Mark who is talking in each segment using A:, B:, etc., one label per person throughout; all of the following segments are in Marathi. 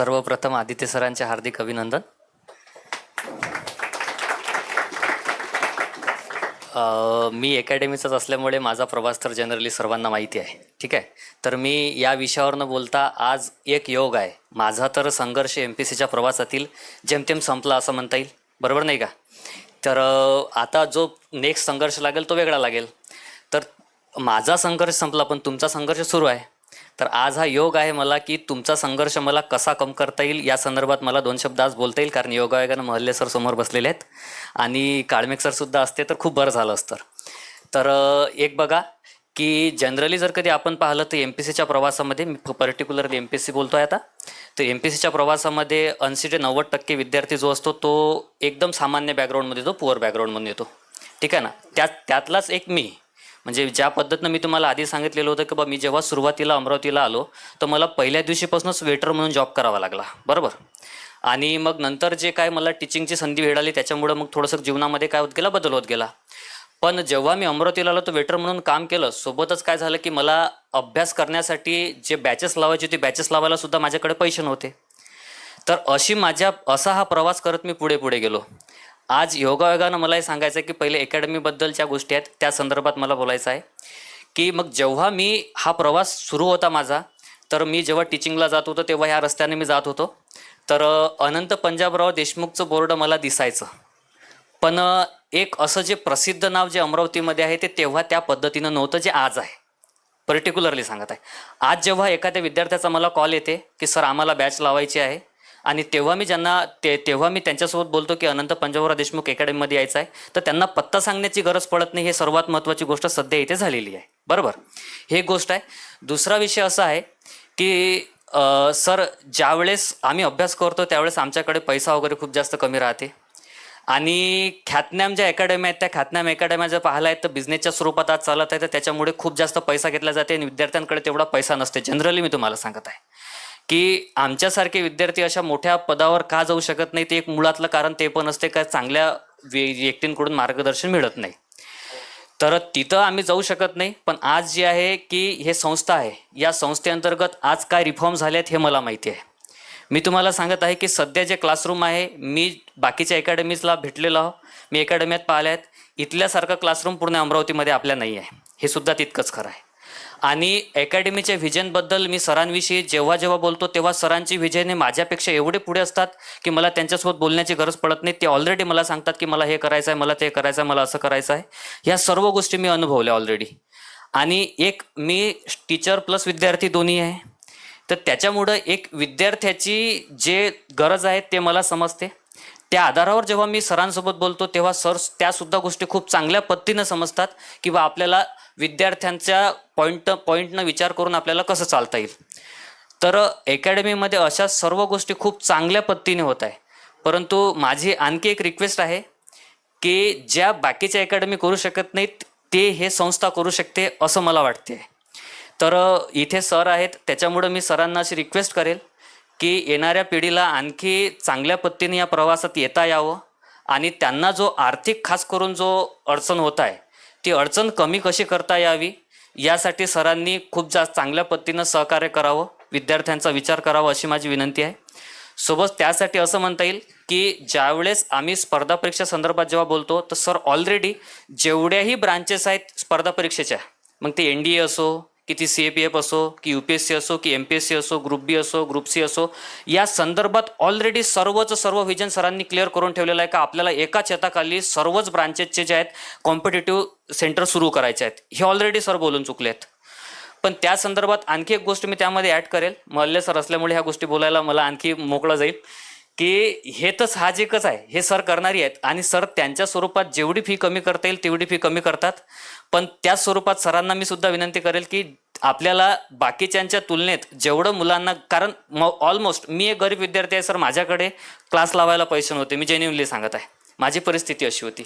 A: सर्वप्रथम आदित्य सरांचे हार्दिक अभिनंदन. मी अकॅडमीचाच असल्यामुळे माझा प्रवास तर जनरली सर्वांना माहिती आहे. ठीक आहे? तर मी या विषयावर न बोलता आज एक योग आहे. माझा तर संघर्ष एम पी सीच्या प्रवासातील जेमतेम संपला असं म्हणता येईल. बरोबर नाही का? तर आता जो नेक्स्ट संघर्ष लागेल तो वेगळा लागेल. तर माझा संघर्ष संपला पण तुमचा संघर्ष सुरू आहे. तर आज हा योग आहे मला की तुमचा संघर्ष मला कसा कम करता येईल? या संदर्भात मला दोन शब्द आज बोलता येईल कारण योगायोगानं महल्ले सर समोर बसलेले आहेत. आणि काळमेक सर सुद्धा असते तर खूप बरं झालं असतं. तर एक बघा की जनरली जर कधी आपण पाहिलं तर एम पी सीच्या प्रवासामध्ये मी पर्टिक्युलरली एम पी सी बोलतो आहे आता तर एम पी सीच्या प्रवासामध्ये ऐंशी ते नव्वद टक्के विद्यार्थी जो असतो तो एकदम सामान्य बॅकग्राऊंडमध्ये येतो पुअर बॅकग्राऊंडमध्ये येतो. ठीक आहे ना? त्यात त्यातलाच एक मी म्हणजे ज्या पद्धतीनं मी तुम्हाला आधी सांगितलेलं होतं की बा मी जेव्हा सुरुवातीला अमरावतीला आलो तर मला पहिल्या दिवशीपासूनच वेटर म्हणून जॉब करावा लागला. बरोबर? आणि मग नंतर जे काय मला टीचिंगची संधी मिळाली त्याच्यामुळं मग थोडंसं जीवनामध्ये काय होत गेला बदल होत गेला. पण जेव्हा मी अमरावतीला आलो तर वेटर म्हणून काम केलं सोबतच काय झालं की मला अभ्यास करण्यासाठी जे बॅचेस लावायचे होते बॅचेस लावायला सुद्धा माझ्याकडे पैसे नव्हते. तर अशी माझ्या असा हा प्रवास करत मी पुढे पुढे गेलो. आज योगायोगानं मला हे सांगायचं आहे की पहिले अकॅडमीबद्दलच्या गोष्टी आहेत. त्या संदर्भात मला बोलायचं आहे की मग जेव्हा मी हा प्रवास सुरू होता माझा तर मी जेव्हा टीचिंगला जात होतो तेव्हा ह्या रस्त्याने मी जात होतो. तर अनंत पंजाबराव देशमुखचं बोर्ड मला दिसायचं. पण एक असं जे प्रसिद्ध नाव जे अमरावतीमध्ये आहे ते तेव्हा त्या पद्धतीनं नव्हतं जे आज आहे. पर्टिक्युलरली सांगत आहे. आज जेव्हा एखाद्या विद्यार्थ्याचा मला कॉल येते की सर आम्हाला बॅच लावायची आहे. आणि तेव्हा मी ज्यांना ते तेव्हा मी त्यांच्यासोबत बोलतो की अनंत पंजाबराव देशमुख अकॅडमीमध्ये यायचं आहे तर त्यांना पत्ता सांगण्याची गरज पडत नाही हे सर्वात महत्त्वाची गोष्ट सध्या इथे झालेली आहे. बरोबर? हे एक गोष्ट आहे. दुसरा विषय असा आहे की सर ज्यावेळेस आम्ही अभ्यास करतो त्यावेळेस आमच्याकडे पैसा वगैरे खूप जास्त कमी राहते. आणि ख्यातनाम ज्या अकॅडमी आहेत त्या ख्यातनाम अकॅडम्या जर पाहिला आहेत तर बिझनेसच्या स्वरूपात आज चालत आहे तर त्याच्यामुळे खूप जास्त पैसा घेतला जाते आणि विद्यार्थ्यांकडे तेवढा पैसा नसते. जनरली मी तुम्हाला सांगत आहे. की आमच्यासारखे विद्यार्थी अशा मोठ्या पदावर का जाऊ शकत नाही ते एक मुळातलं कारण ते पण असते का चांगल्या व्य- व्यक्तींकडून मार्गदर्शन मिळत नाही. तर तिथं आम्ही जाऊ शकत नाही पण आज जे आहे की हे संस्था आहे या संस्थेअंतर्गत आज काय रिफॉर्म झाले आहेत हे मला माहिती आहे. मी तुम्हाला सांगत आहे की सध्या जे क्लासरूम आहे मी बाकीच्या अकॅडमीजला भेटलेलो आहो मी अकॅडमीत पाहिल्या आहेत इथल्यासारखं क्लासरूम पूर्ण अमरावतीमध्ये आपल्या नाही आहे. हे सुद्धा तितकंच खरं आहे. आणि अकॅडमीच्या व्हिजनबद्दल मी सरांविषयी जेव्हा जेव्हा बोलतो तेव्हा सरांची व्हिजन हे माझ्यापेक्षा एवढे पुढे असतात की मला त्यांच्यासोबत बोलण्याची गरज पडत नाही. ते ऑलरेडी मला सांगतात की मला हे करायचं आहे मला ते करायचं आहे मला असं करायचं आहे ह्या सर्व गोष्टी मी अनुभवल्या ऑलरेडी आणि एक मी टीचर प्लस विद्यार्थी दोन्ही आहे. तर त्याच्यामुळं एक विद्यार्थ्याची जे गरज आहे ते मला समजते. त्या आधारावर जेव्हा मी सरांसोबत बोलतो तेव्हा सर त्यासुद्धा गोष्टी खूप चांगल्या पद्धतीनं समजतात किंवा आपल्याला विद्यार्थ्यांच्या पॉईंट पॉईंटनं विचार करून आपल्याला कसं चालता येईल. तर अकॅडमीमध्ये अशा सर्व गोष्टी खूप चांगल्या पद्धतीने होत आहे. परंतु माझी आणखी एक रिक्वेस्ट आहे की ज्या बाकीच्या अकॅडमी करू शकत नाहीत ते हे संस्था करू शकते असं मला वाटते तर इथे सर आहेत त्याच्यामुळं मी सरांना अशी रिक्वेस्ट करेल की येणाऱ्या पिढीला आणखी चांगल्या पद्धतीने या प्रवासात येता यावं आणि त्यांना जो आर्थिक खास करून जो अडचण होत आहे ती अडचण कमी कशी करता यावी यासाठी सरांनी खूप जास्त चांगल्या पद्धतीनं सहकार्य करावं विद्यार्थ्यांचा विचार करावा अशी माझी विनंती आहे. सोबत त्यासाठी असं म्हणता येईल की ज्यावेळेस आम्ही स्पर्धा परीक्षा संदर्भात जेव्हा बोलतो तर सर ऑलरेडी जेवढ्याही ब्रांचेस आहेत स्पर्धा परीक्षेच्या मग ते एन डी ए असो की ती सी ए पी एफ असो की यू पी एस सी असो की एम पी एस सी असो ग्रुप बी असो ग्रुप सी असो या संदर्भात ऑलरेडी सर्वच सर्व व्हिजन सरांनी क्लिअर करून ठेवलेलं आहे का आपल्याला एका छताखाली सर्वच ब्रांचेसचे जे आहेत कॉम्पिटेटिव्ह सेंटर सुरू करायचे आहेत. हे ऑलरेडी सर बोलून चुकले आहेत पण त्या संदर्भात आणखी एक गोष्ट मी त्यामध्ये ॲड करेल. मल्ले सर असल्यामुळे ह्या गोष्टी बोलायला मला आणखी मोकळा जाईल. की हे तर साहजिकच आहे. हे सर करणारी आहेत आणि सर त्यांच्या स्वरूपात जेवढी फी कमी करता येईल तेवढी फी कमी करतात. पण त्या स्वरूपात सरांना मी सुद्धा विनंती करेल की आपल्याला बाकीच्यांच्या तुलनेत जेवढं मुलांना कारण ऑलमोस्ट मी एक गरीब विद्यार्थी आहे सर माझ्याकडे क्लास लावायला पैसे नव्हते. मी जेन्युनली सांगत आहे. माझी परिस्थिती अशी होती.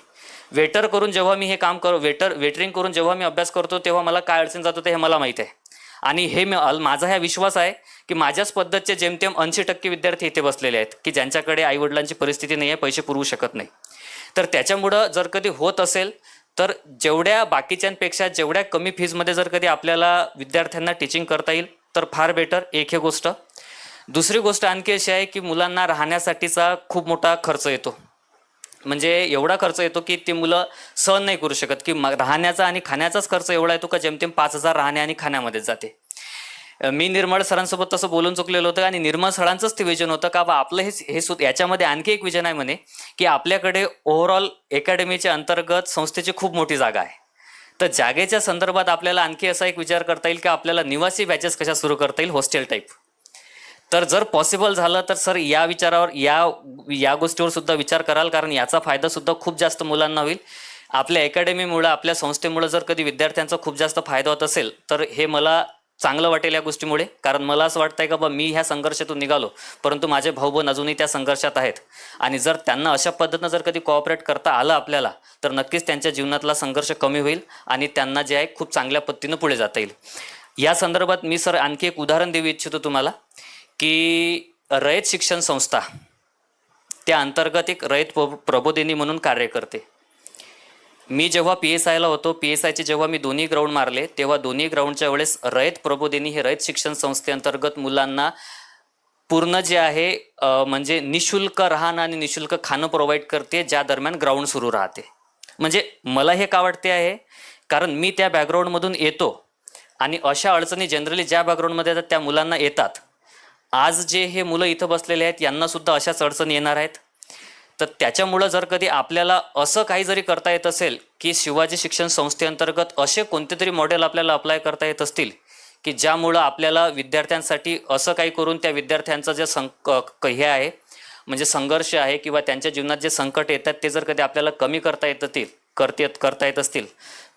A: वेटर करून जेव्हा मी हे काम करू वेटर वेटरिंग करून जेव्हा मी अभ्यास करतो तेव्हा मला काय अडचण जात होते हे मला माहीत आहे. आणि हे मी अल- माझा हा विश्वास आहे की माझ्याच पद्धतचे जेमतेम ऐंशी टक्के विद्यार्थी इथे बसलेले आहेत की ज्यांच्याकडे आईवडिलांची परिस्थिती नाही आहे पैसे पुरवू शकत नाही. तर त्याच्यामुळं जर कधी होत असेल तर जेवढ्या बाकीच्यांपेक्षा जेवढ्या कमी फीजमध्ये जर कधी आपल्याला विद्यार्थ्यांना टीचिंग करता येईल तर फार बेटर एक हे गोष्ट. दुसरी गोष्ट आणखी अशी आहे की मुलांना राहण्यासाठीचा खूप मोठा खर्च येतो. म्हणजे एवढा खर्च येतो की ती मुलं सहन नाही करू शकत की राहण्याचा आणि खाण्याचाच खर्च एवढा येतो का जेमतेम पाच हजार राहण्या आणि खाण्यामध्ये जाते. मी निर्मळ सरांसोबत तसं बोलून चुकलेलं होतं आणि निर्मळ सरांचंच ते विजन होतं का बा आपलं हे हे सु याच्यामध्ये आणखी एक विजन आहे म्हणे की आपल्याकडे ओव्हरऑल अकॅडमीच्या अंतर्गत संस्थेची खूप मोठी जागा आहे. तर जागेच्या संदर्भात आपल्याला आणखी असा एक विचार करता येईल की आपल्याला निवासी बॅचेस कशा सुरू करता येईल हॉस्टेल टाईप तर जर पॉसिबल झालं तर सर या विचारावर या या गोष्टीवर सुद्धा विचार कराल कारण याचा फायदा सुद्धा खूप जास्त मुलांना होईल. आपल्या अकॅडमीमुळे आपल्या संस्थेमुळं जर कधी विद्यार्थ्यांचा खूप जास्त फायदा होत असेल तर हे मला चांगलं वाटेल या गोष्टीमुळे. कारण मला असं वाटतंय का बा मी ह्या संघर्षातून निघालो परंतु माझे भाऊ अजूनही त्या संघर्षात आहेत. आणि जर त्यांना अशा पद्धतीनं जर कधी कोऑपरेट करता आलं आपल्याला तर नक्कीच त्यांच्या जीवनातला संघर्ष कमी होईल आणि त्यांना जे आहे खूप चांगल्या पद्धतीनं पुढे जाता येईल. या संदर्भात मी सर आणखी एक उदाहरण देऊ इच्छितो तुम्हाला की रयत शिक्षण संस्था त्या अंतर्गत एक रयत प्रबोधिनी म्हणून कार्य करते. मी जेव्हा पी एस आयला होतो पी एस आयचे जेव्हा मी दोन्ही ग्राउंड मारले तेव्हा दोन्ही ग्राउंडच्या वेळेस रयत प्रबोधिनी हे रयत शिक्षण संस्थेअंतर्गत मुलांना पूर्ण जे आहे म्हणजे निशुल्क राहणं आणि निशुल्क खाणं प्रोव्हाइड करते ज्या दरम्यान ग्राउंड सुरू राहते. म्हणजे मला हे का वाटते आहे? कारण मी त्या बॅकग्राऊंडमधून येतो आणि अशा अडचणी जनरली ज्या बॅकग्राऊंडमध्ये येतात त्या मुलांना येतात. आज जे हे मुलं इथं बसलेले आहेत यांनासुद्धा अशाच अडचणी येणार आहेत. तर त्याच्यामुळं जर कधी आपल्याला असं काही जरी करता येत असेल की शिवाजी शिक्षण संस्थेअंतर्गत असे कोणते तरी मॉडेल आपल्याला अप्लाय करता येत असतील की ज्यामुळं आपल्याला विद्यार्थ्यांसाठी असं काही करून त्या विद्यार्थ्यांचं जे संक क- हे आहे म्हणजे संघर्ष आहे किंवा त्यांच्या जीवनात जे संकट येतात ते जर कधी आपल्याला कमी करता येत असतील करते करता येत असतील.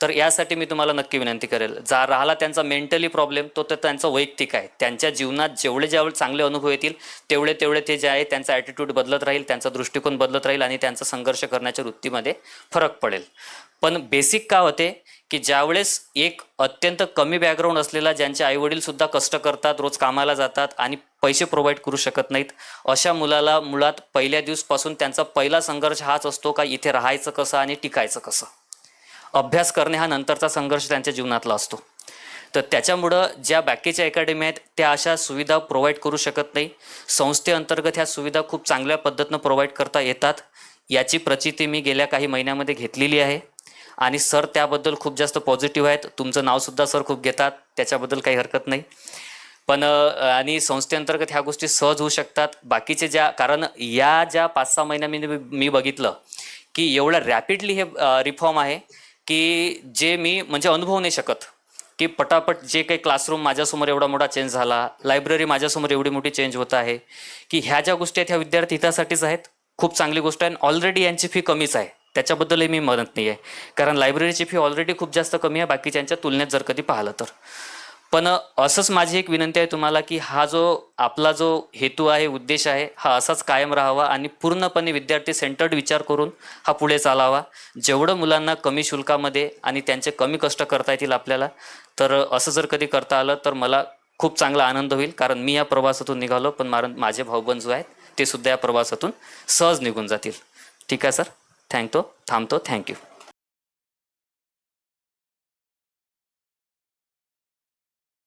A: तर यासाठी मी तुम्हाला नक्की विनंती करेल. जा राहिला त्यांचा मेंटली प्रॉब्लेम तो तर त्यांचा वैयक्तिक आहे. त्यांच्या जीवनात जेवढे जेवढे चांगले अनुभव येतील तेवढे तेवढे ते जे आहे त्यांचा ॲटिट्यूड बदलत राहील त्यांचा दृष्टिकोन बदलत राहील आणि त्यांचा संघर्ष करण्याच्या वृत्तीमध्ये फरक पडेल. पण बेसिक का होते? की ज्यावेळेस एक अत्यंत कमी बॅकग्राऊंड असलेला ज्यांचे आईवडीलसुद्धा कष्ट करतात रोज कामाला जातात आणि पैसे प्रोव्हाइड करू शकत नाहीत. अशा मुलाला मुळात पहिल्या दिवसपासून त्यांचा पहिला संघर्ष हाच असतो का इथे राहायचं कसं आणि टिकायचं कसं? अभ्यास करणे हा नंतरचा संघर्ष त्यांच्या जीवनातला असतो. तर त्याच्यामुळं ज्या बाकीच्या अकॅडमी आहेत त्या अशा सुविधा प्रोव्हाइड करू शकत नाही. संस्थेअंतर्गत ह्या सुविधा खूप चांगल्या पद्धतीनं प्रोव्हाइड करता येतात. याची प्रचिती मी गेल्या काही महिन्यामध्ये घेतलेली आहे. आणि सर त्याबद्दल खूप जास्त पॉझिटिव्ह आहेत. तुमचं नावसुद्धा सर खूप घेतात. त्याच्याबद्दल काही हरकत नाही. पण आणि संस्थेअंतर्गत ह्या गोष्टी सहज होऊ शकतात. बाकीचे ज्या कारण या ज्या पाच सहा महिन्यामध्ये मी- मी बघितलं की एवढं रॅपिडली हे रिफॉर्म आहे की जे मी म्हणजे अनुभवू नाही शकत की पटापट जे काही क्लासरूम माझ्यासमोर एवढा मोठा चेंज झाला लायब्ररी माझ्यासमोर एवढी मोठी चेंज होत आहे की ह्या ज्या गोष्टी आहेत ह्या विद्यार्थी हितासाठीच आहेत खूप चांगली गोष्ट आहे ऑलरेडी यांची फी कमीच आहे. त्याच्याबद्दलही मी म्हणत नाही आहे कारण लायब्ररीची फी ऑलरेडी खूप जास्त कमी आहे बाकीच्यांच्या तुलनेत जर कधी पाहिलं तर. पण असंच माझी एक विनंती आहे तुम्हाला की हा जो आपला जो हेतू आहे उद्देश आहे हा असाच कायम राहावा आणि पूर्णपणे विद्यार्थी सेंटर्ड विचार करून हा पुढे चालावा. जेवढं मुलांना कमी शुल्कामध्ये आणि त्यांचे कमी कष्ट करता येतील आपल्याला तर असं जर कधी करता आलं तर मला खूप चांगला आनंद होईल. कारण मी या प्रवासातून निघालो पण मार माझे भाऊबंद जो आहेत ते सुद्धा या प्रवासातून सहज निघून जातील. ठीक आहे सर? थँक्यू थांबतो. थँक्यू